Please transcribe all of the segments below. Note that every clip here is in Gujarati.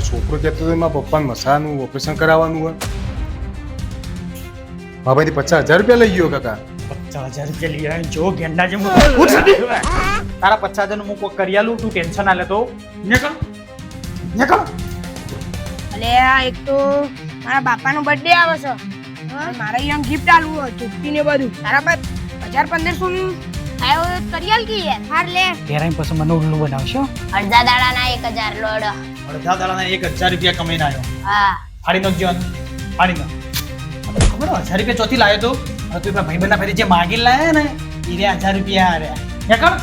મારો છોકરો કહેતો હતો મારા પપ્પાને મસાનું ઓપરેશન કરાવવાનું હોય? બાબાથી પચાસ હજાર રૂપિયા લઈ ગયો કાકા. પચાસ હજાર રૂપિયા લઈ આવ્યો જો ગેંડા જેમ તારા પચાસ હજાર હું કોઈ કરી આલું તું ટેન્શન ના લેતો નીકળ નીકળ અલે આ એક તો મારા બાપાનો બર્થડે આવે છે. મારે અહીંયા ગિફ્ટ આલવું હોય. ચૂકતી ને બધું તારા પર હજાર પંદરસો નું આવ્યો હોય તો કરી આલ કે યાર હાર લે. ત્યારે પછી મને ઉલ્લુ બનાવશો અડધા દાડાના એક હજાર લોડ. અડધા દાડાના એક હજાર રૂપિયા કમાઈને આવ્યો હા. ફાડી નાખજો આને. ફાડી નો ખબર હોય, હજાર રૂપિયા ચોથી લાવ્યો તો. હવે તું ભાઈ બંધા ફરી જે માગી લાયા ને એ રે હજાર રૂપિયા આ રે નીકળ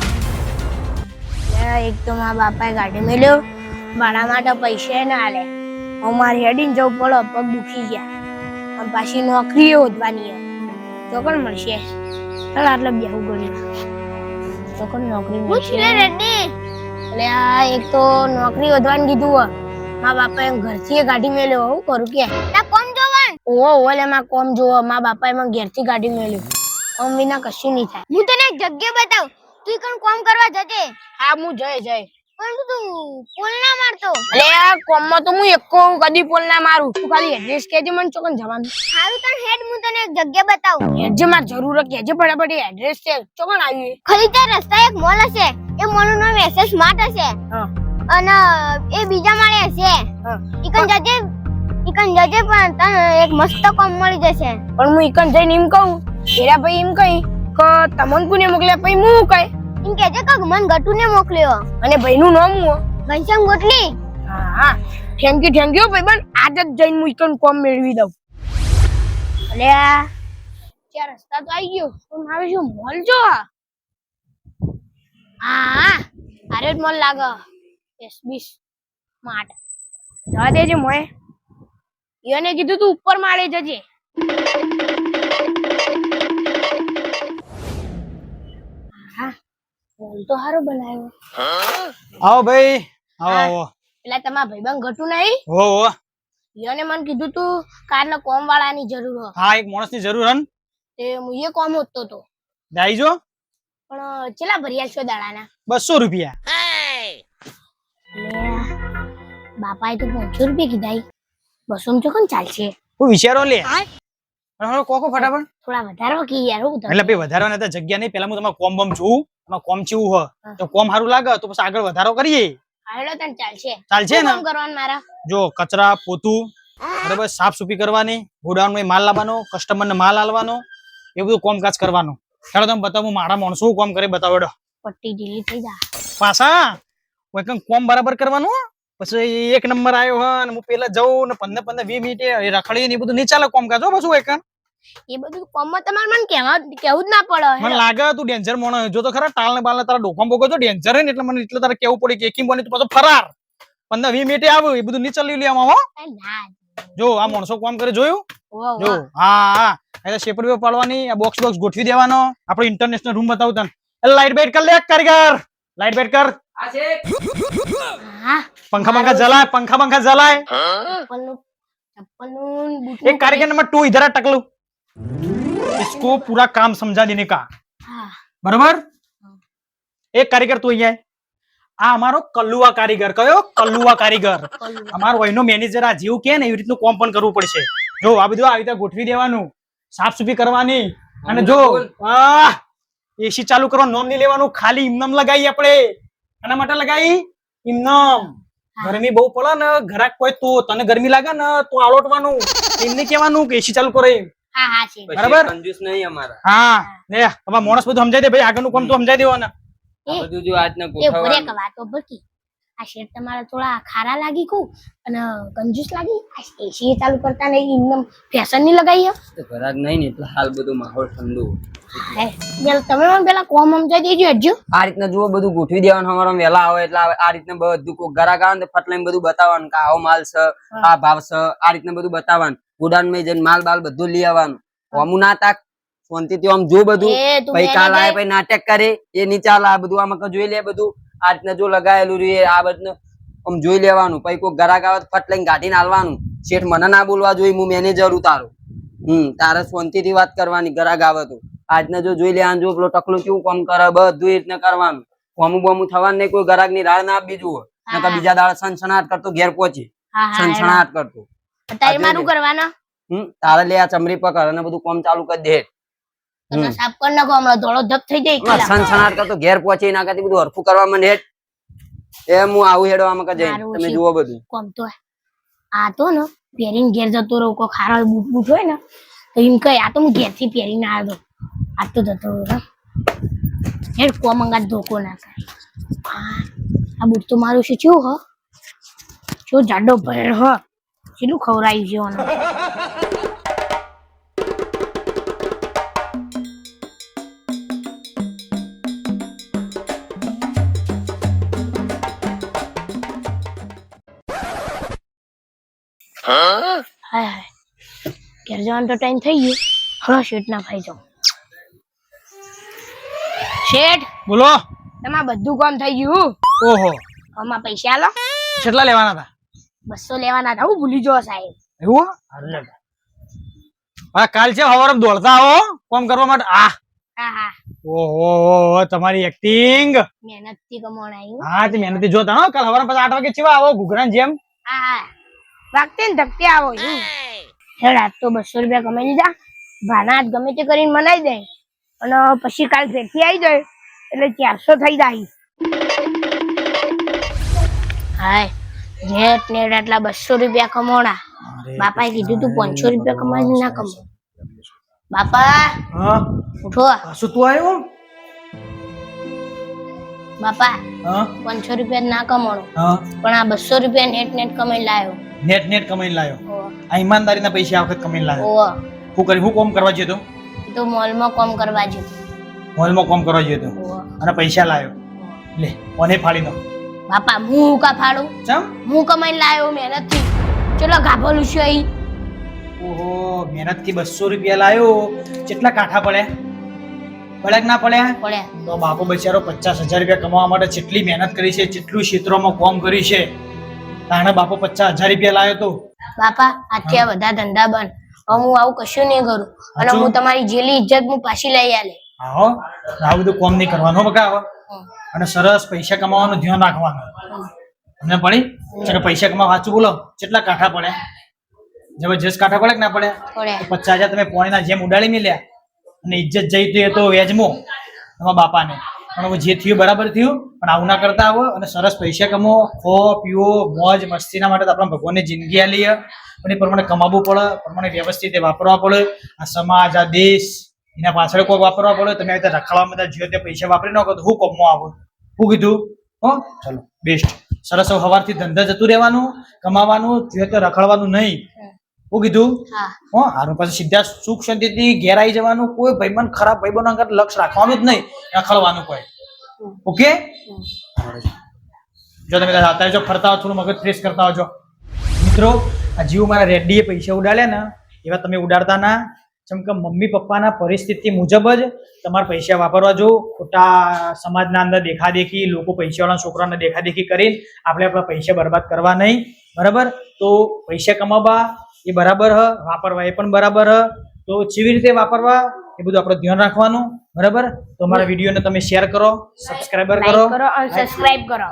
એક તો મારા બાપાએ ગાડી મેલ્યો. ભાડા માટે પૈસા ના આલે હું મારી હેડીને જવું પડે પગ દુખી ગયા. અને પાછી નોકરીઓ હે. તો પણ મળશે. ચાલ આટલે બેહું ગણી તો કોણ નોકરી મળશે એટલે આ એક તો નોકરી વધવાનું કીધું હો બાપા બાપાએ ઘરથી ગાડી મેલ્યો. હું કરું કે? કોમ જોવાન ઓહો ઓલે માં કોમ જોવો. મા બાપા મને ઘરથી ગાડી મેલ્યો. કોમ વિના કશું નહીં થાય. હું તને એક જગ્યા બતાવ. તું કણ કોમ કરવા જજે? હા હું જય જય તું પોલ ના મારતો. અલે તો હું એકો કદી પોલ ના મારું. તું ખાલી એડ્રેસ મને ચોકન જવાનું. હારું તને હેડ હું તને એક જગ્યા બતાવું. કહેજે માર જરૂર હે, કહેજે ફટાફટ એડ્રેસ છે. ચોકન આવી. તે રસ્તા એક મોલ હશે. એ મોલનું નામ એસએસ સ્માર્ટ હશે. અને એ બીજા માળે હશે. હા. ઈકન જજે ઈકન જજે પણ તને એક મસ્ત કોમ મળી જશે. પણ હું ઈકન જઈને એમ કહું એરા ભાઈ એમ કહી કે તમને કોને મોકલ્યા પછી હું કહે? કેજે કે મન ગટુ ને મોકલ્યો. અને ભાઈનું નામ હું ઘનશ્યામ ગોટલી. હા થેન્ક યુ થેન્ક યુ ભાઈ બન આજ જ જઈને હું ઇકન કોમ મેળવી દઉં. અલે ત્યાં રસ્તા તો આવી ગયો. પણ મારે શું મોલ જો આ હા આરે જ લાગો. લાગે એસબી સ્માર્ટ જવા દેજે મોય એને કીધું તું ઉપર માળે જજે. મોલ તો હારો બનાવ્યો. આવો ભાઈ. આવો આવો. એટલે તમારા ભાઈબંધ ઘટું નહીં હો હો. એને મને કીધું તું કારને કોમ વાળાની જરૂર હો હા એક માણસની જરૂર હન. તે હું એ કોમ હોતો તો. જાય પણ ચેલા ભર્યા છો દાડાના? બસો રૂપિયા. બાપા બાપાએ તો પાંચસો રૂપિયા કીધા ઈ. બસો માં ચોકન ચાલશે. હું વિચારો લે. હા હવે કોકો ફટાફટ. થોડા વધારો કી યાર હું એટલે ભાઈ વધારવાના તો જગ્યા નહીં. પેલા હું તમારે કોમ બમ જોઉં. તમારે કોમ ચીવું હ. તો કોમ સારું લાગે તો પછી આગળ વધારો કરીએ. હાલો તને ચાલશે. ચાલશે ને? કરવાનું મારા? જો કચરા પોતું બરાબર સાફ સુફી કરવાની ગોડાઉનમાં માલ લાવવાનો કસ્ટમરને માલ આલવાનો એ બધું કોમકાજ કરવાનું. ચાલો તમે બતાવું મારા માણસો કોમ કરે બતાવડો પટ્ટી ઢીલી થઈ જા. પાછા એકદમ કોમ બરાબર કરવાનું પછી એક નંબર આવ્યો હ અને હું પેલા જઉં ને પંદર પંદર વીસ મિનિટે એ રખડી ને બધું નહીં ચાલે કોમકાજ હો પછી એક. એ બધું કોમમાં તમારે મને કહેવા કેવું જ ના પડે. મને લાગે તું ડેન્જર મોણો જો તો ખરા ટાળ ને તારા ડોકામાં બોગો તો ડેન્જર હે ને એટલે મને એટલે તારે કેવું પડી કે કેમ બની તું પાછો ફરાર. 15 20 મિનિટે આવ્યું એ બધું ની ચલી લે હો. જો આ માણસો કામ કરે જોયું? જો હા હા. એટલે શેપર બે પાડવાની આ બોક્સ બોક્સ ગોઠવી દેવાનો. આપણો ઇન્ટરનેશનલ રૂમ બતાવું તને. એટલે લાઈટ બેટ કર લે કારીગર. લાઈટ બેટ કર. પંખા પંખા જલાય પંખા પંખા જલાય. એક કારીગર નંબર 2 ઇધર ટકલું. नंबर टू इधर है टकलू इसको पूरा काम समझा देने का હા बराबर एक कारीगर તું અહીંયા આય. આ અમારો કલ્લુઆ કારીગર કયો કલ્લુઆ કારીગર કલ્લુઆ. અમારો અહીંનો મેનેજર આ જેવું કે ને એવી રીતનું કોમ પણ કરવું પડશે જો આ બધું આવી રીતે ગોઠવી દેવાનું સાફ સુફી કરવાની અને જો આ એસી ચાલુ કરવાનું નોમ નહીં લેવાનું ખાલી ઇમનમ લગાવી આપણે આના માટે લગાવી ઇમનમ ગરમી બહુ પડે ને ઘરાક કોઈ તો તને ગરમી લાગે ને તો આલોટવાનું એમને કહેવાનું કે એસી ચાલુ કરે હા હા છે. બરાબર? કંજૂસ નહીં અમારા. હા લે હવે માણસ બધું સમજાઈ દે ભાઈ આગળનું કામ તો સમજાઈ દેવાના. બધું જો આજના એ ભરે કે વાતો બકી આ શેર તમારા થોડા ખારા લાગી કુ અને કંજૂસ લાગી આ એસી ચાલુ કરતા ને એકદમ ફેશનની લગાઈ હે. તો ઘરાક નહીં ને એટલે હાલ બધું માહોલ ઠંડુ. પેલા તમે મને પેલા કોમ સમજાઈ દેજો હજુ આ રીતના જુઓ બધું ગોઠવી દેવાનું અમારા વેલા આવે એટલે આ આ રીતના બધું ઘરાક આવે ને તો ફટ લઈને બધું બતાવવાનું કે આવો માલ છે આ ભાવ છે આ રીતના બધું બતાવવાનું. ગોડાઉનમાં જઈને માલ બાલ બધું લઈ આવવાનું. અમુ ના તાક શાંતિથી આમ જો બધું. પછી કાલ આવે પછી નાટક કરે. એ નહીં ચાલે. આ બધું આમાં જોઈ લે બધું. આ રીતના જો લગાયેલું રહે. આ બધું આમ જોઈ લેવાનું. પછી કોઈ ગ્રાહક આવે ફટ લઈને ગાડીને હાલવાનું. શેઠ મને ના બોલવા જોઈએ. હું મેનેજર હું તારું. હમ તારે શાંતિથી વાત કરવાની. ગ્રાહક આવે તો. આજના જો જોઈ લેવાનું જો પેલો ટકલું કેવું કામ કરે. બધું એ રીતના કરવાનું. કોમું બોમું થવાનું નહીં કોઈ ગ્રાહકની રાહ ના આપી જુઓ નકર બીજા દાડા સનસનાટ કરતો ઘેર પહોંચી હા કરતો. અત્યારે મારું કરવાના? હમ તારે લે આ ચમરી પકડ અને બધું કામ ચાલુ કરી દે. તને સાફ કરી નાખો હમણાં ધોળો ધપ થઈ જાય એકલા. છણછણાટ કરતો ઘેર પહોંચી ના કરતી બધું હરખું કરવા મને. એમ હું આવું હેડો આમાં મારું તમે જુઓ બધું. કામ તો આ. તો ને પહેરીને ઘેર જતો રહો કો ખારો બૂટ બૂટ હોય ને તો એમ કહે આ તો હું ઘેરથી પહેરીને આવ્યો આ તો જતો રહો હેડ કોમ અંગાત ધોકો ના કરે. આ બુટ તો મારું શું હ. શું જાડો ભર હ. કેટલું ખવડાવી હાય ઘેર જવાનો તો ટાઈમ થઈ ગયો. હળો શેઠ ના ભાઈ જાઉં. શેઠ બોલો. તમારે બધું કામ થઈ ગયું ઓહો. આમાં પૈસા લો કેટલા લેવાના હતા? બસો લેવાના હતા હું ભૂલી ગયો સાહેબ. એવું હા? કાલ છે હવારે દોડતા આવો કોમ કરવા માટે. આ. ઓહો તમારી એક્ટિંગ મહેનતથી કમાણાયું હા તે મહેનતી જોતા હો કાલ હવારે પાછા આઠ વાગે ચેવા આવો ઘૂઘરાની જેમ. હા હા. વાગતે ને ધકતે આવો હેડ આજ તો બસો રૂપિયા કમાઈ લીધા. ભાના આજ ગમે તે કરીને મનાઈ દે. અને પછી કાલ ફેરથી આવી જાય. એટલે ચારસો થઈ જાય. હાય. નેટ નેટ આટલા બસો રૂપિયા કમાણા બાપાએ કીધું તું પાંચસો રૂપિયા કમાઈ ના કમો બાપા હા? ઉઠો. શું તું આવ્યો? બાપા પાંચસો રૂપિયા ના કમાણો હા? પણ આ બસો રૂપિયા નેટ નેટ કમાઈ લાયો. નેટ નેટ કમાઈ લાયો? આ ઈમાનદારીના પૈસા આ વખત કમાઈને લાયો? હું. કરી હું કોમ કરવા જતો તો? તો મોલમાં કોમ કરવા જતો મોલમાં કોમ કરવા જતો અને પૈસા લાયો? લે ઓને ફાડી દો. બાપા હું કા ફાડું? ચમ? હું કમાઈને લાયો મહેનતથી ચલો ગાભલું છે અહીં. ઓહો મહેનતથી બસો રૂપિયા લાયો. કેટલા કાઠા પડ્યા? પડ્યા ના પડ્યા? પડ્યા. તો બાપો બચારો પચાસ હજાર રૂપિયા કમાવા માટે જેટલી મહેનત કરી છે જેટલું ક્ષેત્રોમાં કોમ કરી છે તાણે બાપો પચાસ હજાર રૂપિયા લાયો તો. બાપા આજથી આ બધા ધંધા બંધ. હું આવું કશું નહીં કરું. અને હું તમારી જેલી ઇજ્જત હું પાછી લઈ આલે. આવો આવું બધું કોમ નહીં કરવાનો બકા હવે. અને સરસ પૈસા કમાવાનું ધ્યાન રાખવાનું. તમને પડી ચાલો પૈસા કમાવા સાચું બોલો. કેટલા કાંઠા પડે? જબરજસ્ત કાંઠા પડે કે ના પડ્યા પચાસ હજાર તમે પોણીના જેમ ઉડાડી મેલ્યા. અને ઇજ્જત જઈ તો એ તો વેજમો તમારા બાપાને. પણ જે થયું બરાબર થયું. પણ આવું ના કરતા આવો અને સરસ પૈસા કમો ખો પીવો મોજ મસ્તીના માટે તો આપણા ભગવાનની જિંદગી આલી અને એ પ્રમાણે કમાવવું પડે. પ્રમાણે વ્યવસ્થિત વાપરવા પડે. આ સમાજ આ દેશ એના પાછળ કોઈ વાપરવા પડે તમે આ રખડવા બધા જો તે પૈસા વાપરી નાખો તો હું કોમો આવો. હું કીધું હો ચલો. બેસ્ટ. સરસ હવે સવારથી ધંધા જતું રહેવાનું કમાવાનું જો તે રખડવાનું નહીં. હું. કીધું હા. હારું પછી સીધા સુખ શાંતિથી ઘેર આવી જવાનું કોઈ ભાઈબંધ ખરાબ ભાઈબંધ આગળ લક્ષ રાખવાનું જ નહીં રખડવાનું કોઈ. ઓકે? જો તમે કદાચ અત્યારે જો ફરતા હો થોડું મગજ ફ્રેશ કરતા હોજો મિત્રો આ જીવ મારા રેડ્ડીએ પૈસા ઉડાડ્યા ને એવા તમે ઉડાડતા ના જેમ કે મમ્મી પપ્પાના પરિસ્થિતિ મુજબ જ તમારે પૈસા વાપરવા જો ખોટા સમાજના અંદર દેખાદેખી લોકો પૈસાવાળા છોકરાને દેખાદેખી કરીને આપણે આપણા પૈસા બરબાદ કરવા નહીં. બરાબર? તો પૈસા કમાવા એ બરાબર હ વાપરવા એ પણ બરાબર હ. તો જેવી રીતે વાપરવા એ બધું આપણે ધ્યાન રાખવાનું. બરાબર? તો અમારા વિડીયોને તમે શેર કરો સબસ્ક્રાઈબર કરો. કરો બે સબસ્ક્રાઇબ કરો.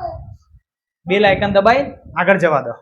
બેલ આઇકન દબાઈ આગળ જવા દો.